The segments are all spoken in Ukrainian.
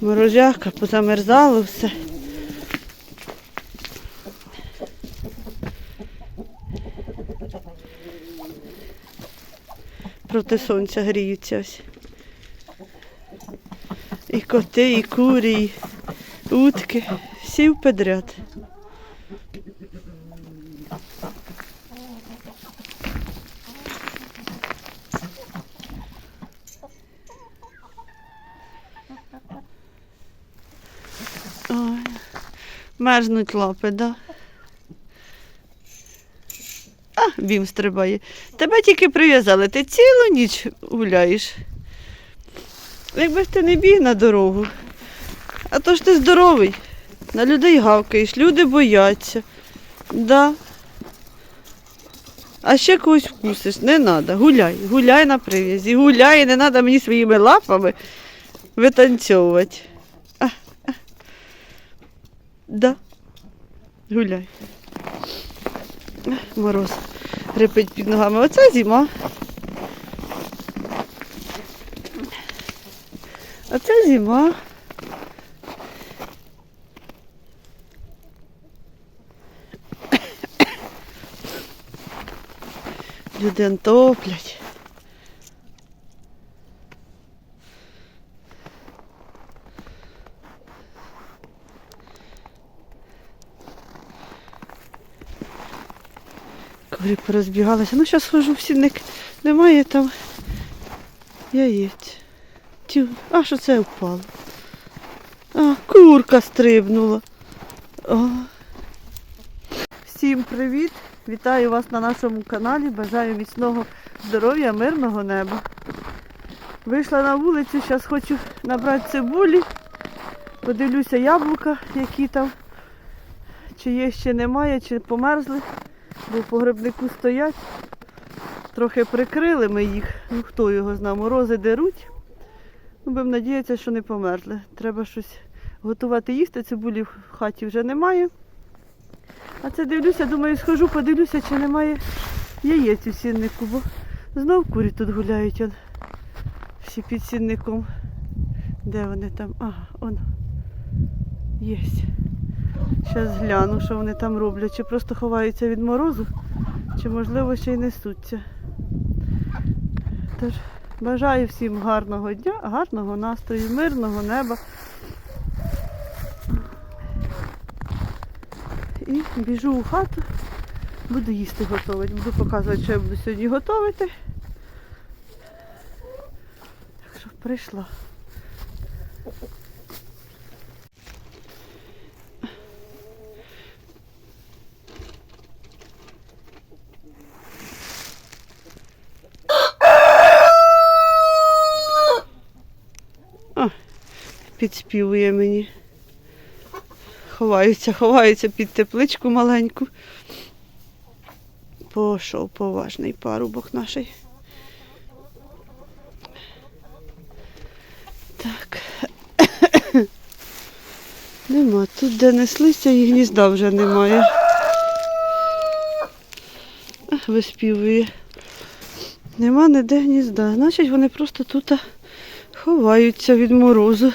Морожака, позамерзало все. Проти сонця гріються ось. І коти, і курі, і утки. Всі впедряд. Мерзнуть лапи, да? А, бім стрибає. Тебе тільки прив'язали, ти цілу ніч гуляєш. Якби ти не біг на дорогу, а то ж ти здоровий, на людей гавкаєш, люди бояться. Да. А ще когось вкусиш, не треба. Гуляй, гуляй на прив'язі, гуляй, не треба мені своїми лапами витанцьовувати. Да. Гуляй. Мороз репить під ногами. Оце зима. Оце зима. Люди топлять. Курі порозбігалися. Ну, зараз схожу в сінник. Немає там яєць. А що це впало? А, курка стрибнула. О. Всім привіт! Вітаю вас на нашому каналі. Бажаю міцного здоров'я, мирного неба. Вийшла на вулицю, зараз хочу набрати цибулі. Подивлюся яблука, які там. Чи є ще немає, чи померзли бо в погребнику стоять. Трохи прикрили ми їх. Ну хто його знає, морози деруть. Ну, будемо надіятися, що не померзли. Треба щось готувати їсти. Цибулі в хаті вже немає. А це дивлюся, думаю, схожу, подивлюся, чи немає яєць у сіннику, бо знов курі тут гуляють. Он. Всі під сінником. Де вони там? Ага, он. Єсть. Зараз гляну, що вони там роблять. Чи просто ховаються від морозу, чи можливо ще й несуться. Тож бажаю всім гарного дня, гарного настрою, мирного неба. І біжу у хату, буду їсти готувати. Буду показувати, що я буду сьогодні готувати. Так що прийшла. Підспівує мені. Ховаються, ховаються під тепличку маленьку. Пошов поважний парубок наш. Так. Нема. Тут, де неслися, і гнізда вже немає. Виспівує. Нема ніде гнізда. Значить, вони просто тут ховаються від морозу.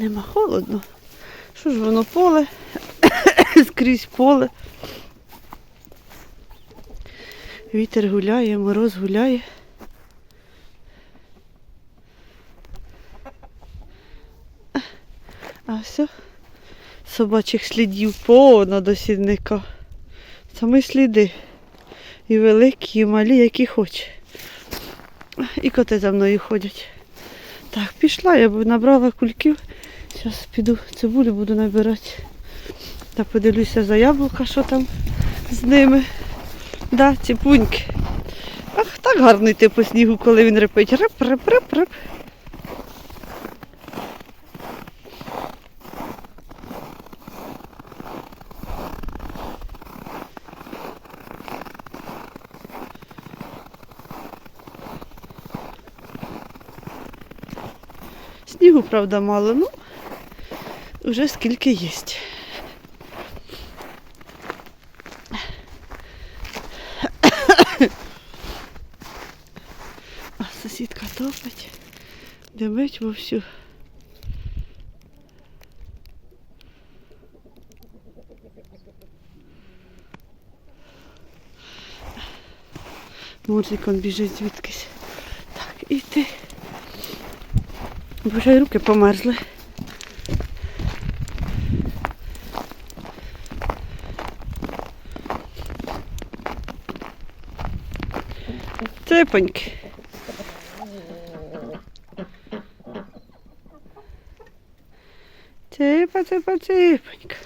Нема холодно. Що ж воно поле? Скрізь поле. Вітер гуляє, мороз гуляє. А все, собачих слідів повно до сідника. Саме сліди. І великі, і малі, які хоч. І коти за мною ходять. Так, пішла, я б набрала кульків. Зараз піду цибулю буду набирати. Та подивлюся за яблука, що там з ними. Да, ціпуньки. Ах, так гарно йти по снігу, коли він репить. Реп, реп, реп, реп. Снігу, правда, мало, ну вже скільки є. А сусідка топить. Димить вовсю. Мурзик он біжить звідкись. Так, і ти. Боже, руки померзли. Ципоньки. Ципа, ципа, ципонька.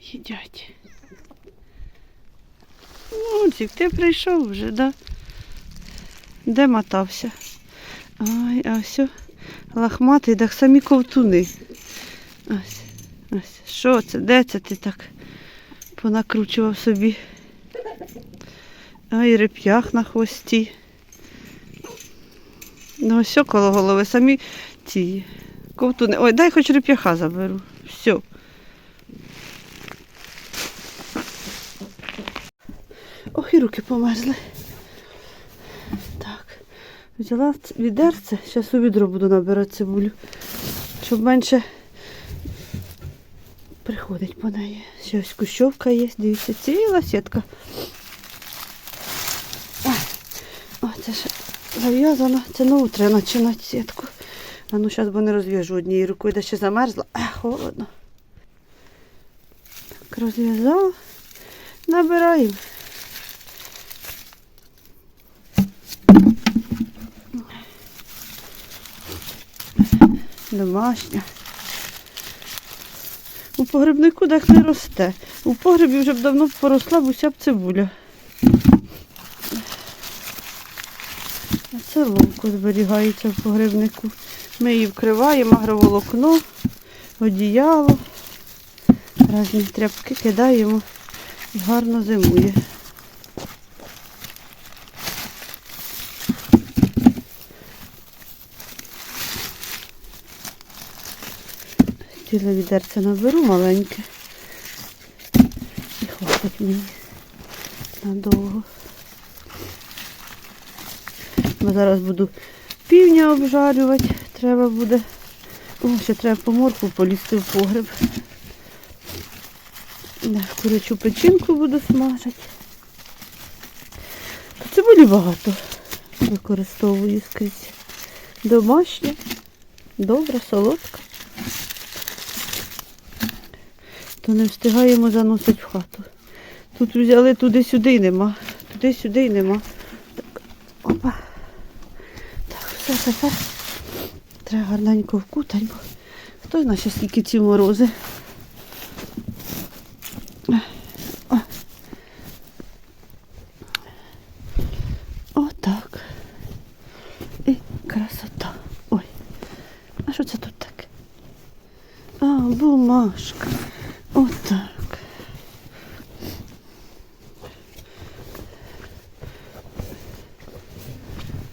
Їдять. Мультик, ти прийшов вже, да? Де мотався? Ай, а все, лахматий, так самі ковтуни. Ось, ось. Що це? Де це ти так понакручував собі? Ай, реп'ях на хвості. Ну, ось коло голови, самі ці ковтуни. Ой, дай хоч реп'яха заберу. Все. Ох, і руки померзли. Взяла відерце, зараз у відро буду набирати цибулю, щоб менше приходить по неї. Ще кущовка є, дивіться, ціла сітка. О, це ж зав'язано, це нову треба починати сітку. А ну зараз бо не розв'яжу однією рукою, де ще замерзла. А, холодно. Так, розв'язала. Набираємо. Домашня. У погребнику так не росте. У погребі вже б давно поросла б уся б цибуля. А це ловко зберігається в погребнику. Ми її вкриваємо, агроволокно, одіяло, різні тряпки кидаємо і гарно зимує. Ціле відерце наберу маленьке. І хватить мені надовго. Бо зараз буду півня обжарювати. Треба буде. О, ще треба по морку полізти в погреб. Курячу печінку буду смажити. Цибулі багато використовую скрізь. Домашня, добра, солодка. То не встигаємо заносити в хату. Тут взяли туди-сюди нема. Туди-сюди нема. Так, опа. Так, все тепер треба гарненько вкутати, бо хто знає, скільки ці морози. Отак. І красота. Ой. А що це тут таке? А, бумажка. Отак.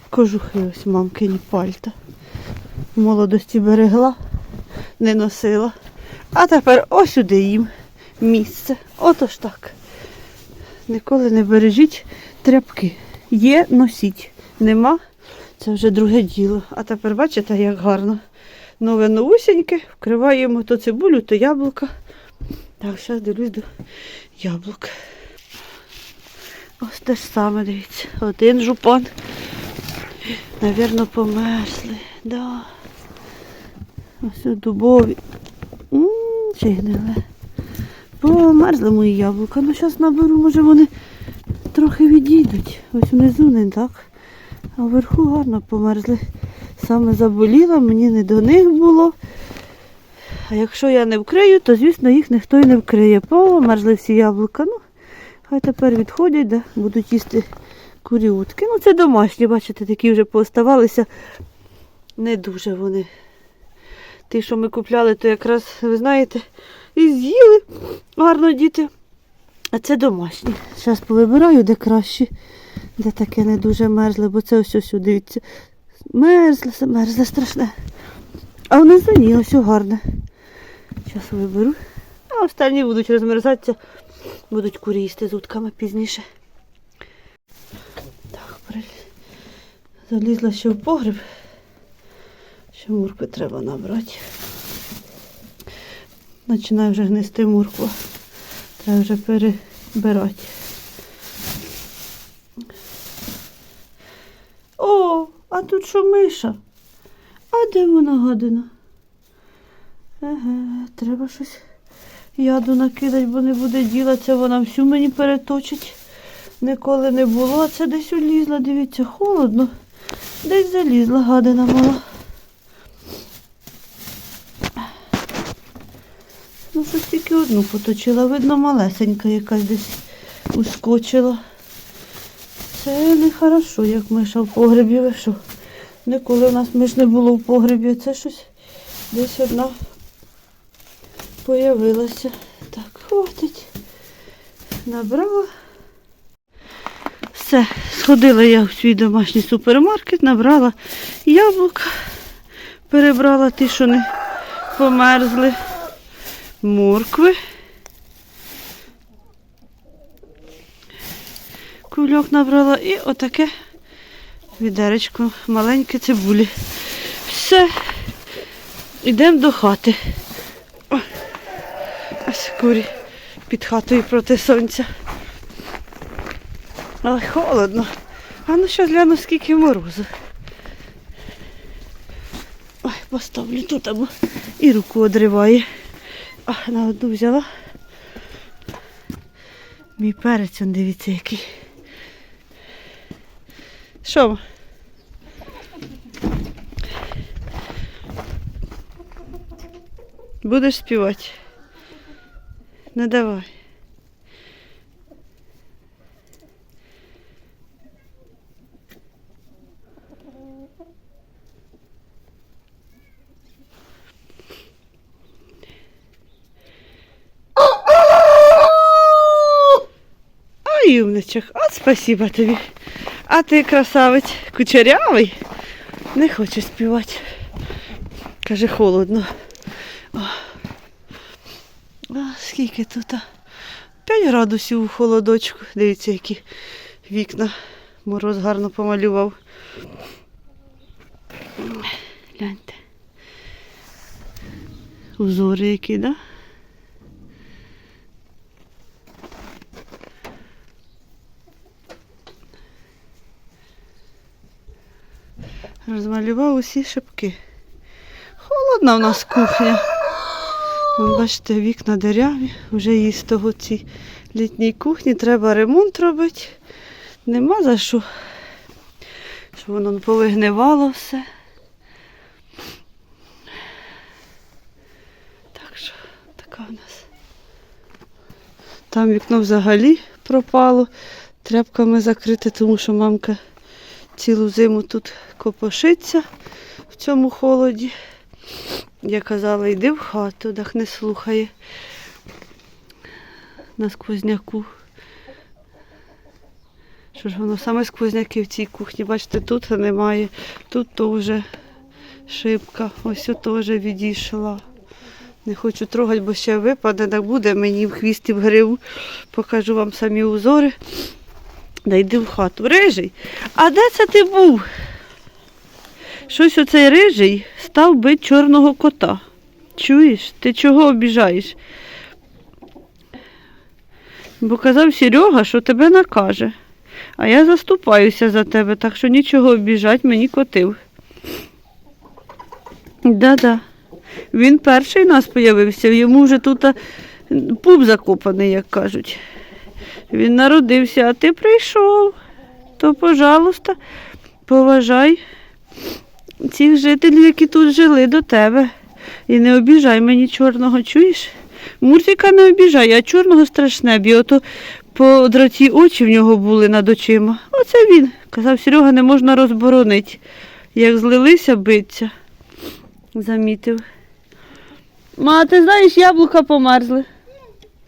Кожухи ось мамкині пальта. Молодості берегла, не носила. А тепер ось сюди їм місце. Ото ж так. Ніколи не бережіть тряпки. Є, носіть. Нема. Це вже друге діло. А тепер бачите, як гарно. Нове новусіньке, вкриваємо то цибулю, то яблука. Так, зараз дивлюсь до яблук. Ось те ж саме, дивіться. Один жупан. Навірно, померзли. Да. Ось дубові. М. Померзли мої яблука. Ну, зараз наберу, може вони трохи відійдуть. Ось внизу не так. А вверху гарно померзли. Саме заболіла, мені не до них було. А якщо я не вкрию, то звісно їх ніхто і не вкриє. Померзли всі яблука. Ну, хай тепер відходять, да, будуть їсти курі. Ну, це домашні, бачите, такі вже пооставалися. Не дуже вони. Ті, що ми купляли, то якраз, ви знаєте, і з'їли гарно діти. А це домашні. Зараз повибираю, де краще, де таке не дуже мерзле, бо це ось ось, дивіться. Мерзле, мерзле, страшне. А внизу ні, ось гарне. Зараз виберу. а останні будуть розмерзатися, будуть курі їсти з утками пізніше. Так, залізла ще в погріб. Ще муркви треба набрати. Починає вже гнисти мурква. Треба вже перебирати. О, а тут що миша? А де вона гадина? Еге, треба щось яду накидати, бо не буде діла. Це вона всю мені переточить. Ніколи не було, а це десь улізла. Дивіться, холодно. Десь залізла гадина мала. Ну, щось тільки одну поточила. Видно, малесенька якась десь ускочила. Це не хорошо, як миша в погребі. Ви? Ніколи в нас миш не було в погребі. Це щось десь одна появилася. Так, хватить. Набрала. Все, сходила я в свій домашній супермаркет, набрала яблук, перебрала ті, що не померзли, моркви. Кульок набрала і отаке відеречко маленьке цибулі. Все, йдемо до хати. Курі під хатою проти сонця. Але холодно. А ну що гляну, скільки морозу. Ой, поставлю тут або і руку одриває. А, на одну взяла. Мій перець, он дивіться, який. Що? Будеш співати? Не давай. Ой, умничок, от спасибо тобі. А ти красавець кучерявий, не хоче співати. Каже, холодно. Скільки тут? 5 градусів у холодочку. Дивіться, які вікна. Мороз гарно помалював. Гляньте. Узори які, да? Розмалював усі шибки. Холодна в нас кухня. Бачите, вікна дереві, вже є з того цій літній кухні, треба ремонт робити. Нема за що. Щоб воно повигнивало все. Так що така в нас. Там вікно взагалі пропало. Тряпками закрите, тому що мамка цілу зиму тут копошиться в цьому холоді. Я казала, йди в хату, так не слухає на сквозняку. Що ж воно саме сквозняки в цій кухні. Бачите, тут немає, тут теж шибка, ось теж відійшла. Не хочу трогати, бо ще випаде, так буде мені в хвіст і в гриву. Покажу вам самі узори. Да йди в хату. Рижий, а де це ти був? Щось оцей рижий став бити чорного кота. Чуєш? Ти чого обіжаєш? Бо казав Серега, що тебе накаже. А я заступаюся за тебе, так що нічого обіжать мені котив. Да-да. Він перший нас появився, йому вже тут пуп закопаний, як кажуть. Він народився, а ти прийшов. То, пожалуйста, поважай цих жителів, які тут жили до тебе. І не обіжай мені чорного, чуєш? Мурзика не обіжай, а чорного страшне, бі ото по драті очі в нього були над очима. Оце він. Казав, Серега, не можна розборонити. Як злилися биться, замітив. Ма, ти знаєш, яблука померзли.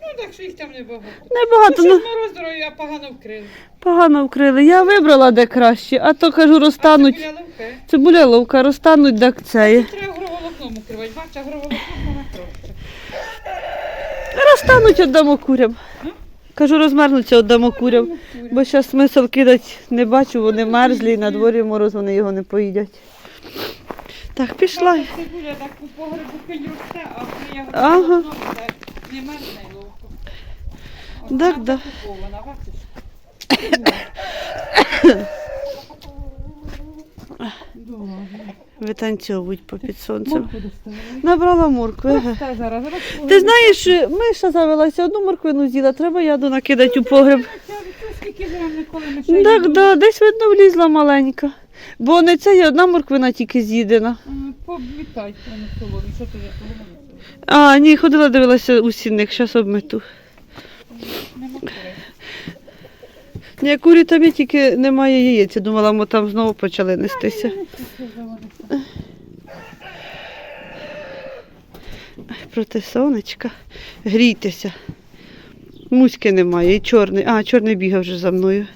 Ну так що їх там небагато. Небагато, Ну, ну, мороз а погано вкрили. Погано вкрили. Я вибрала де краще, а то кажу, розтануть. Цибуля ловка, розтануть, так це. Треба агроволокном укривати. Бачиш, агроволокном на трошки. розтануть, віддамо курям. Кажу, розмернуться, віддамо курям. Бо зараз смисл кидати не бачу, вони мерзлі, і на дворі мороз, вони його не поїдять. Так, пішла. Цибуля так у погребу кинь а при я Ага. так не мерзне ловко. От Так, вона бачиш? Витанцьовують попід сонцем. Набрала моркви. зараз Ти знаєш, миша завелася, одну морквину з'їла, треба яду накидати у погреб. Так, да, десь видно влізла маленька. Бо не це є одна морквина тільки з'їдена. Пообмітай, а не соломі. Що ти? А, ні, ходила, дивилася у сінник, зараз обмету. Ні, курі там є, тільки немає яєць. Думала, ми там знову почали нестися. Проти сонечка. Грійтеся. Муськи немає, і чорний. А, чорний бігав вже за мною.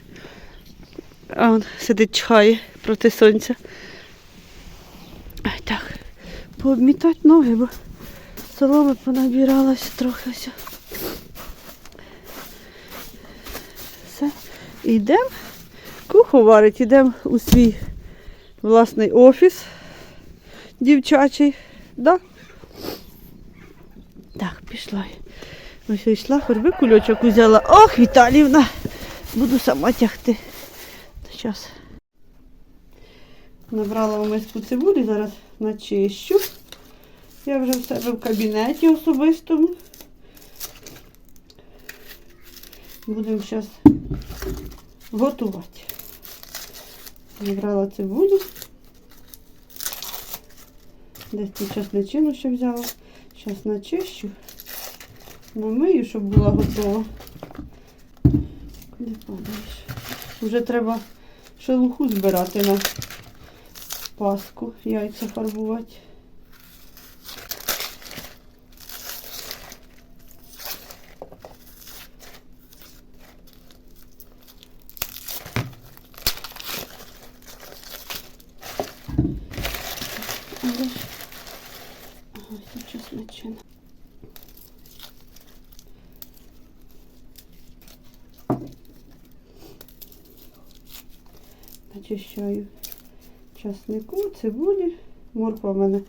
А он сидить чхає проти сонця. Так, пообмітати ноги, бо соломи понабиралась трохи. ся. Все. Йдемо куху варить, йдемо у свій власний офіс дівчачий. Да? Так, пішла. Ось йшла, хоч би кульочок узяла. Ох, Віталівна! Буду сама тягти. Зараз. Набрала в миску цибулі, зараз начищу. Я вже в себе в кабінеті особистому. Будемо зараз готувати. Набрала цибулю. Десь тут часничину ще взяла. Зараз начищу. Намию, щоб була готова. Куди падаєш? Вже треба шелуху збирати на паску, яйця фарбувати. Але ж- Ага, тут чесночина. Начищаю часнику, цибулі. Морква в мене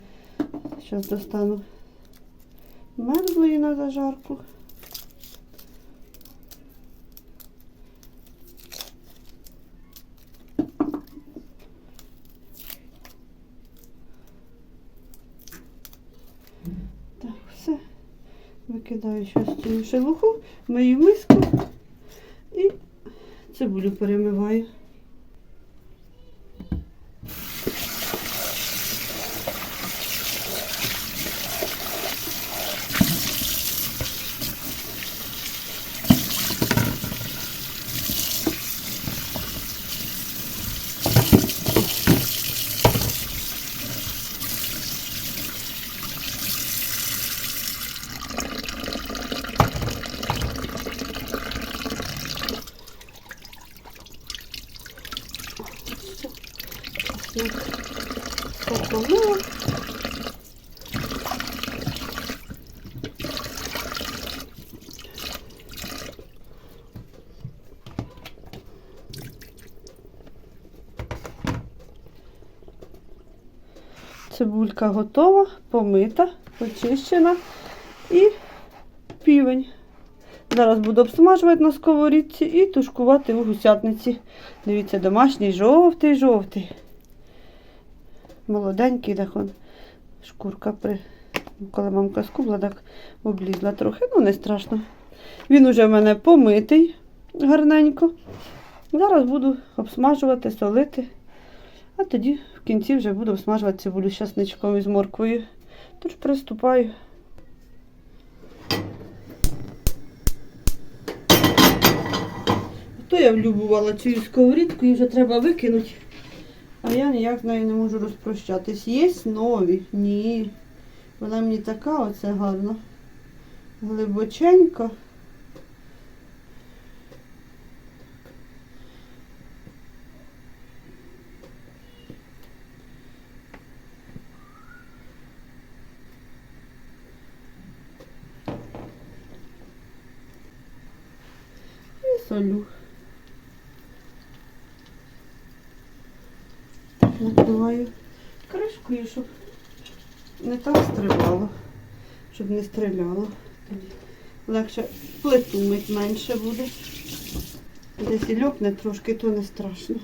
зараз достану мерзлої на зажарку. Викидаю щось цю шелуху, мию миску і цибулю перемиваю. Чеснок посолила. Цибулька готова, помита, почищена і півень. Зараз буду обсмажувати на сковорідці і тушкувати у гусятниці. Дивіться, домашній жовтий, жовтий. Молоденький, так он шкурка при. Коли мамка скубла, так облізла трохи, ну не страшно. Він уже в мене помитий гарненько. Зараз буду обсмажувати, солити. А тоді в кінці вже буду обсмажувати цибулю з часничком і морквою. Тож приступаю. То я влюбувала цю сковорідку і вже треба викинути. А я ніяк з нею не можу розпрощатись. Є нові? Ні. Вона мені така оце гарна. Глибоченька. солю. Накриваю кришкою, щоб не так стріляло, Тоді Легше плиту мить менше буде. Десь і льопне трошки, то не страшно.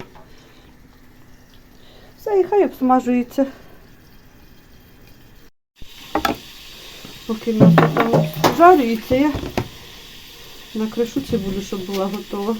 Все, і хай обсмажується. Поки м'ясо там жарюється, я накришу цибулю, щоб була готова.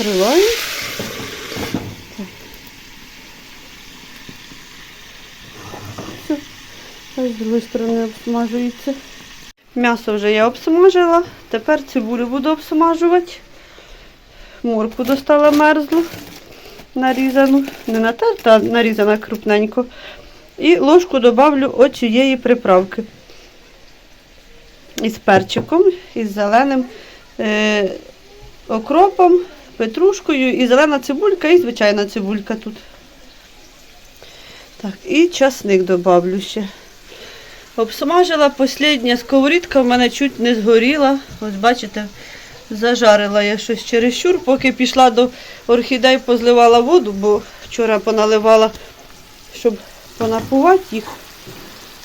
І. Все. Хай з другої сторони обсмажується. М'ясо вже я обсмажила. Тепер цибулю буду обсмажувати. Морку достала мерзлу, нарізану. Не натерта, а нарізана крупненько. І ложку добавлю от цієї приправки. Із перчиком, із зеленим е, окропом, петрушкою і зелена цибулька, і звичайна цибулька тут. Так, і часник добавлю ще. Обсмажила последня сковорідка в мене чуть не згоріла. Ось бачите, зажарила я щось чересчур, поки пішла до орхідей, позливала воду, бо вчора поналивала, щоб понапувати їх.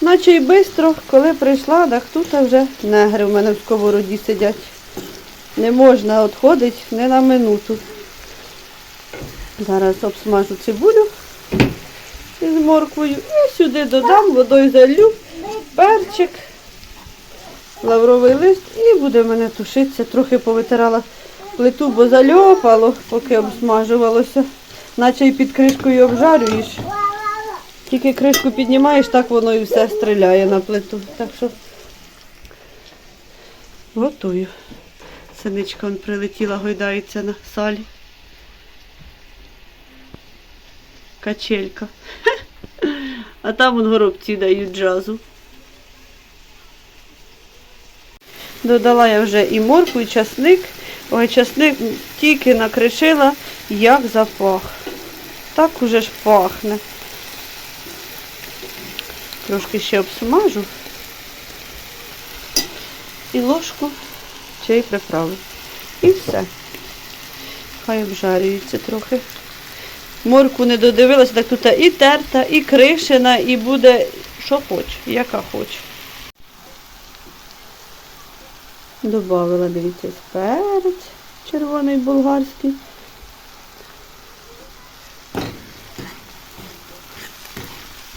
Наче й швидко, коли прийшла, так тут вже негри в мене в сковороді сидять. Не можна відходити не на минуту. Зараз обсмажу цибулю із морквою і сюди додам, водою залю, перчик, лавровий лист і буде мене тушитися. Трохи повитирала плиту, бо зальопало, поки обсмажувалося. Наче й під кришкою обжарюєш. Тільки кришку піднімаєш, так воно і все стріляє на плиту. Так що готую. Синичка он прилетіла, гойдається на салі. Качелька. А там он горобці дають джазу. Додала я вже і морку, і часник. Ой, часник тільки накришила, як запах. Так уже ж пахне. Трошки ще обсмажу. І ложку цієї приправи. І все. Хай обжарюється трохи. Морку не додивилася, так тут і терта, і кришена, і буде що хоч, яка хоч. Добавила, дивіться, перець червоний болгарський.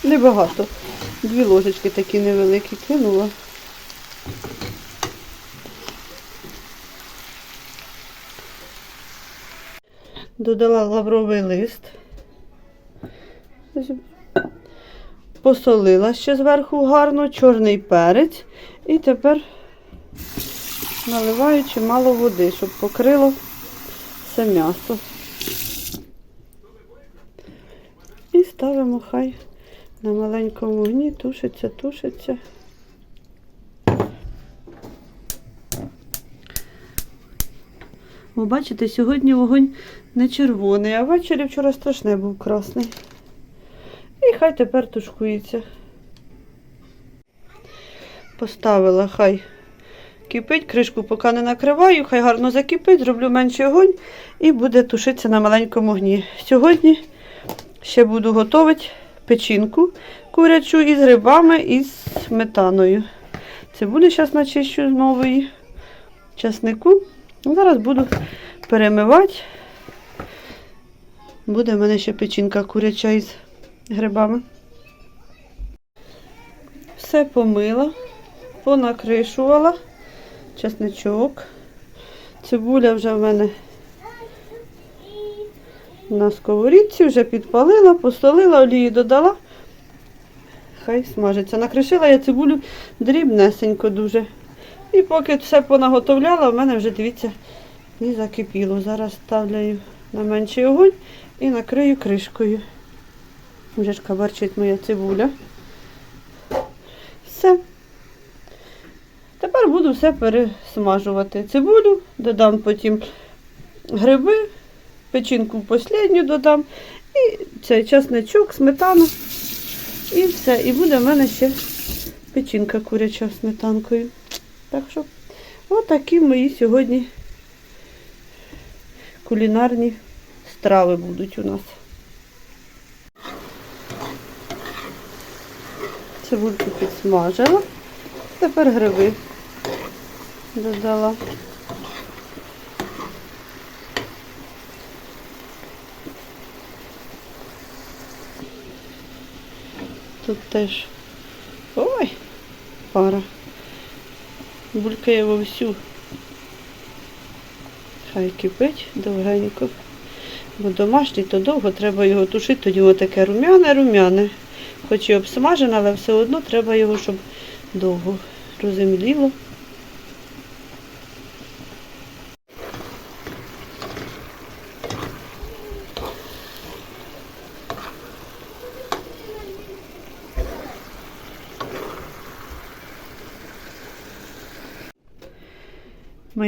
Небагато. Дві ложечки такі невеликі кинула. Додала лавровий лист. Посолила ще зверху гарно, чорний перець. І тепер наливаю чимало води, щоб покрило все м'ясо. І ставимо хай на маленькому вогні, тушиться, тушиться. Ви бачите, сьогодні вогонь не червоний, а ввечері вчора страшний був красний. І хай тепер тушкується. Поставила, хай кипить, кришку поки не накриваю, хай гарно закипить, зроблю менший огонь і буде тушитися на маленькому огні. Сьогодні ще буду готувати печінку курячу із грибами і з сметаною. Цибулі зараз начищу з нової часнику. Зараз буду перемивати. Буде в мене ще печінка куряча із грибами. Все помила, понакришувала. чесничок. Цибуля вже в мене на сковорідці, вже підпалила, посолила, олію додала. Хай смажиться. Накришила я цибулю дрібнесенько дуже. І поки все понаготовляла, в мене вже, дивіться, і закипіло. Зараз ставлю на менший огонь і накрию кришкою. Вже ж моя цибуля. Все. Тепер буду все пересмажувати. Цибулю, додам потім гриби, печінку последню додам. І цей чесничок, сметану. І все. І буде в мене ще печінка куряча сметанкою. Так що, отакі мої сьогодні кулінарні страви будуть у нас. Цибульку підсмажила. Тепер гриби додала. Тут теж ой, пара. Булькає вовсю. Хай кипить довгенько. Бо домашній, то довго треба його тушити, тоді воно таке румяне-румяне. Хоч і обсмажене, але все одно треба його, щоб довго роземліло.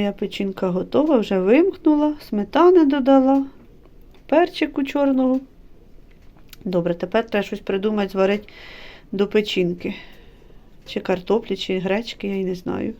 Моя печінка готова, вже вимкнула, сметани додала, перчику чорного. Добре, тепер треба щось придумати, зварити до печінки. Чи картоплі, чи гречки, я й не знаю.